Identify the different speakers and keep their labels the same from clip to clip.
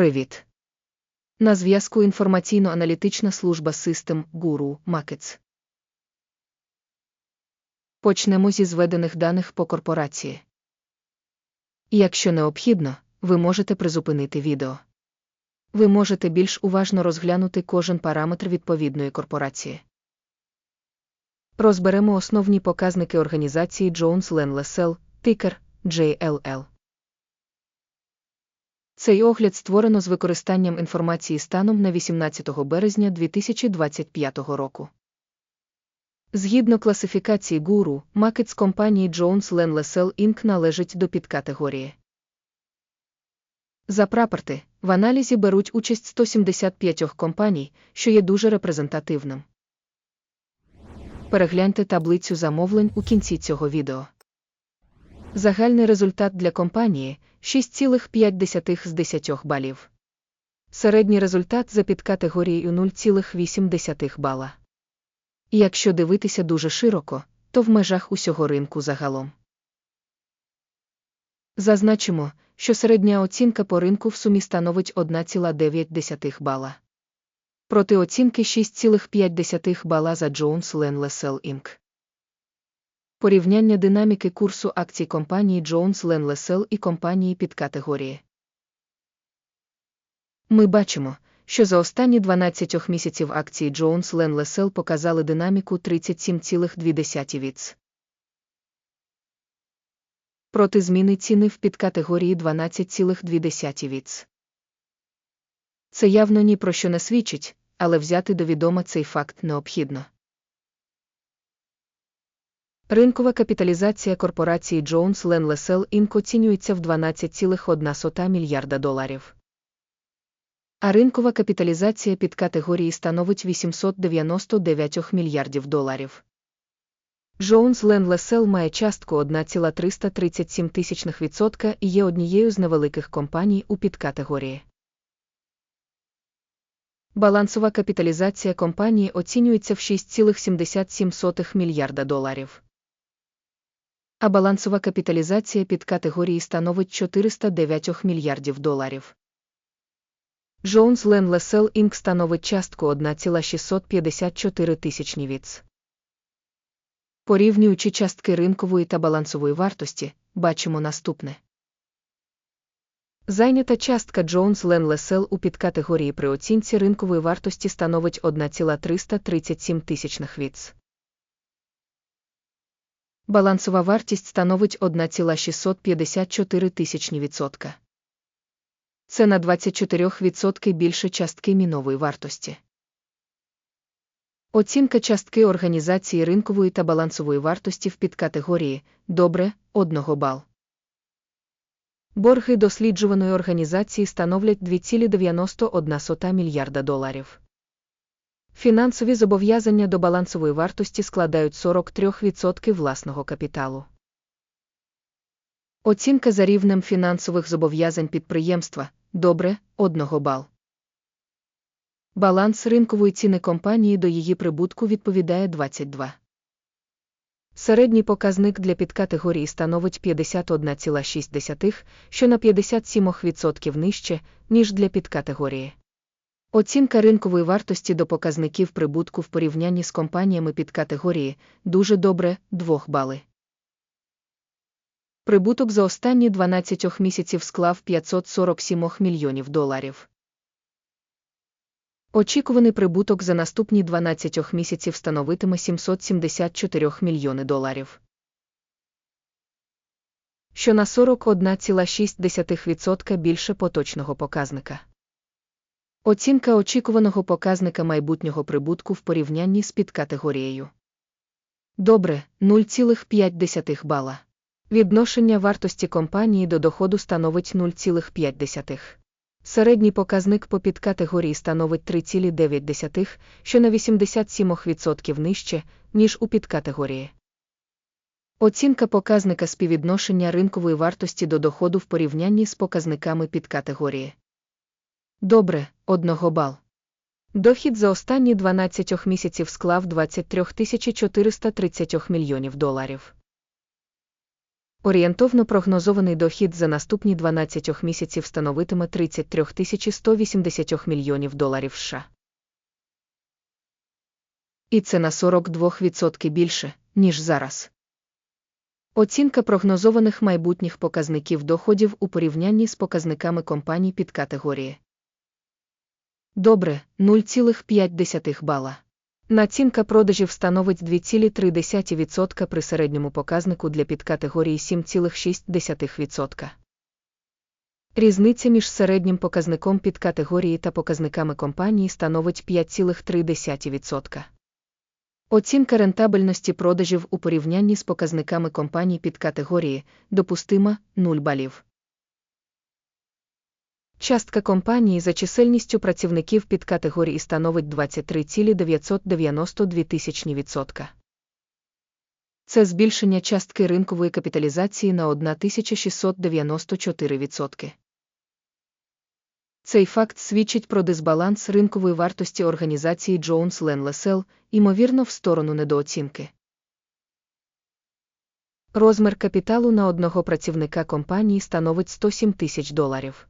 Speaker 1: Привіт. На зв'язку інформаційно-аналітична служба System Guru Markets. Почнемо зі зведених даних по корпорації. Якщо необхідно, ви можете призупинити відео. Ви можете більш уважно розглянути кожен параметр відповідної корпорації. Розберемо основні показники організації Jones Lang LaSalle, тикер JLL. Цей огляд створено з використанням інформації станом на 18 березня 2025 року. Згідно класифікації гуру, макет компанії Jones LaSalle Inc. належить до підкатегорії. За прапорти, в аналізі беруть участь 175 компаній, що є дуже репрезентативним. Перегляньте таблицю замовлень у кінці цього відео. Загальний результат для компанії 6,5 з 10 балів. Середній результат за підкатегорією 0,8 бала. Якщо дивитися дуже широко, то в межах усього ринку загалом. Зазначимо, що середня оцінка по ринку в сумі становить 1,9 бала. Проти оцінки 6,5 бала за Jones Lang LaSalle Inc. Порівняння динаміки курсу акцій компанії Jones Lang LaSalle і компанії під категорії. Ми бачимо, що за останні 12 місяців акції Jones Lang LaSalle показали динаміку 37,2 віц. Проти зміни ціни в підкатегорії 12,2 віц. Це явно ні про що не свідчить, але взяти до відома цей факт необхідно. Ринкова капіталізація корпорації Jones Lang LaSalle Inc. оцінюється в 12,1 мільярда доларів. А ринкова капіталізація під категорії становить 899 мільярдів доларів. Jones Lang LaSalle має частку 1,337% і є однією з невеликих компаній у підкатегорії. Балансова капіталізація компанії оцінюється в 6,77 мільярда доларів. А балансова капіталізація під категорії становить 409 мільярдів доларів. Jones Lang LaSalle Inc. становить частку 1,654 тисячні віц. Порівнюючи частки ринкової та балансової вартості, бачимо наступне. Зайнята частка Jones Lang LaSalle у підкатегорії при оцінці ринкової вартості становить 1,337 тисячних віц. Балансова вартість становить 1,654 тисячні відсотка. Це на 24% більше частки мінової вартості. Оцінка частки організації ринкової та балансової вартості в підкатегорії добре 1 бал. Борги досліджуваної організації становлять 2,91 мільярда доларів. Фінансові зобов'язання до балансової вартості складають 43% власного капіталу. Оцінка за рівнем фінансових зобов'язань підприємства добре 1 бал. Баланс ринкової ціни компанії до її прибутку відповідає 22. Середній показник для підкатегорії становить 51,6, що на 57% нижче, ніж для підкатегорії. Оцінка ринкової вартості до показників прибутку в порівнянні з компаніями підкатегорії дуже добре 2 бали. Прибуток за останні 12 місяців склав 547 мільйонів доларів. Очікуваний прибуток за наступні 12 місяців становитиме 774 мільйони доларів. Що на 41,6% більше поточного показника. Оцінка очікуваного показника майбутнього прибутку в порівнянні з підкатегорією. Добре, 0,5 бала. Відношення вартості компанії до доходу становить 0,5. Середній показник по підкатегорії становить 3,9, що на 87% нижче, ніж у підкатегорії. Оцінка показника співвідношення ринкової вартості до доходу в порівнянні з показниками підкатегорії. Добре, 1 бал. Дохід за останні 12 місяців склав 23 430 мільйонів доларів. Орієнтовно прогнозований дохід за наступні 12 місяців становитиме 33 180 мільйонів доларів США. І це на 42% більше, ніж зараз. Оцінка прогнозованих майбутніх показників доходів у порівнянні з показниками компаній під категорії. Добре, 0,5 бала. Націнка продажів становить 2,3% при середньому показнику для підкатегорії 7,6%. Різниця між середнім показником підкатегорії та показниками компанії становить 5,3%. Оцінка рентабельності продажів у порівнянні з показниками компаній під категорії допустима 0 балів. Частка компанії за чисельністю працівників під категорії становить 23,992 тисячні відсотка. Це збільшення частки ринкової капіталізації на 1694 відсотки. Цей факт свідчить про дисбаланс ринкової вартості організації Jones Len LaSalle, ймовірно, в сторону недооцінки. Розмір капіталу на одного працівника компанії становить 107 тисяч доларів.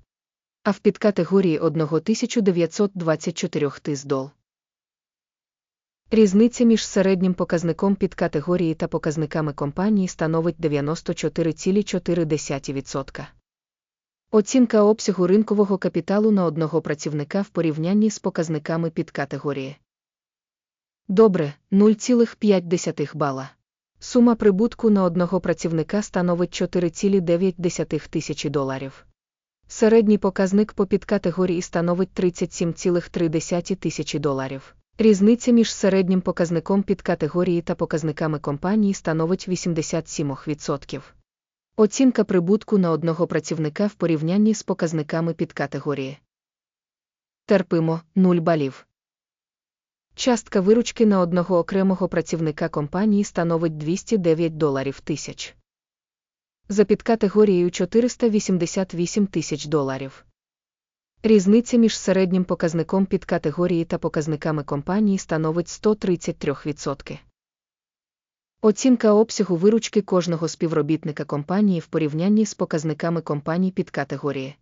Speaker 1: А в підкатегорії 1924 тис дол. Різниця між середнім показником підкатегорії та показниками компанії становить 94,4%. Оцінка обсягу ринкового капіталу на одного працівника в порівнянні з показниками підкатегорії. Добре, 0,5 бала. Сума прибутку на одного працівника становить 4,9 тисячі доларів. Середній показник по підкатегорії становить 37,3 тисячі доларів. Різниця між середнім показником підкатегорії та показниками компанії становить 87%. Оцінка прибутку на одного працівника в порівнянні з показниками підкатегорії. Терпимо 0 балів. Частка виручки на одного окремого працівника компанії становить 209 доларів тисяч. За підкатегорією 488 тисяч доларів. Різниця між середнім показником підкатегорії та показниками компанії становить 133%. Оцінка обсягу виручки кожного співробітника компанії в порівнянні з показниками компаній під категорії.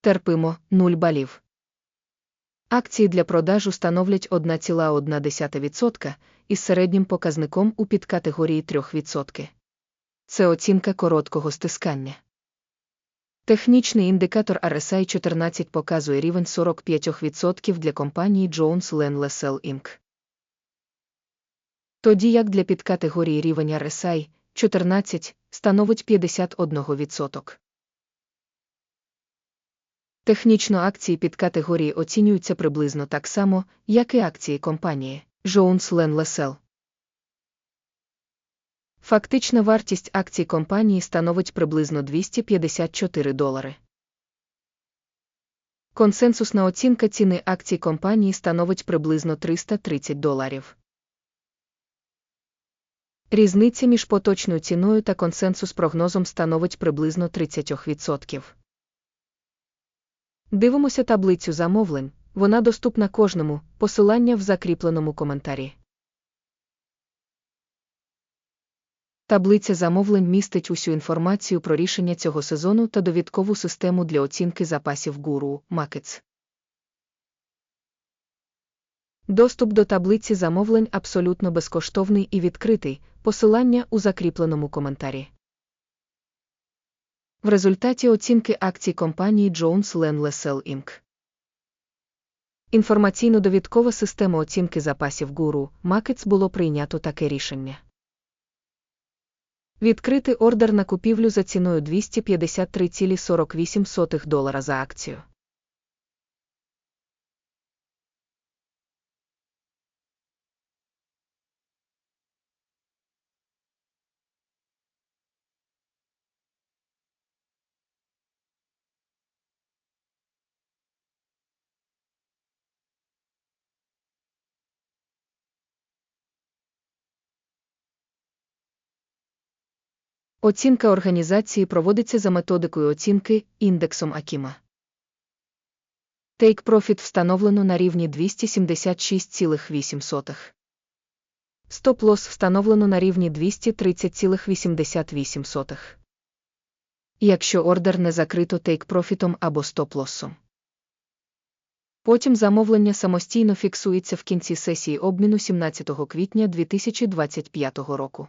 Speaker 1: Терпимо 0 балів. Акції для продажу становлять 1,1% із середнім показником у підкатегорії 3%. Це оцінка короткого стискання. Технічний індикатор RSI 14 показує рівень 45% для компанії Jones Len LaSalle Inc. Тоді як для підкатегорії рівень RSI 14 становить 51%. Технічно акції підкатегорії оцінюються приблизно так само, як і акції компанії Jones Len LaSalle. Фактична вартість акцій компанії становить приблизно 254 долари. Консенсусна оцінка ціни акцій компанії становить приблизно 330 доларів. Різниця між поточною ціною та консенсус прогнозом становить приблизно 30%. Дивимося таблицю замовлень, вона доступна кожному, посилання в закріпленому коментарі. Таблиця замовлень містить усю інформацію про рішення цього сезону та довідкову систему для оцінки запасів гуру Markets. Доступ до таблиці замовлень абсолютно безкоштовний і відкритий, посилання у закріпленому коментарі. В результаті оцінки акцій компанії Jones Len LaSalle Inc. Інформаційно-довідкова система оцінки запасів гуру Markets було прийнято таке рішення. Відкрити ордер на купівлю за ціною 253,48 долара за акцію. Оцінка організації проводиться за методикою оцінки індексом Акіма. Take Profit встановлено на рівні 276,8. Стоп-лосс встановлено на рівні 230,88. Якщо ордер не закрито тейк-профітом або стоп-лоссом. Потім замовлення самостійно фіксується в кінці сесії обміну 17 квітня 2025 року.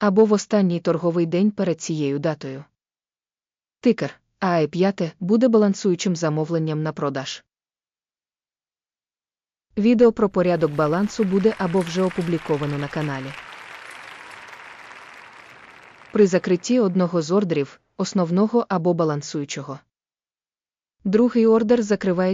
Speaker 1: Або в останній торговий день перед цією датою. Тикер АЕ5 буде балансуючим замовленням на продаж. Відео про порядок балансу буде або вже опубліковано на каналі. При закритті одного з ордерів, основного або балансуючого. Другий ордер закривається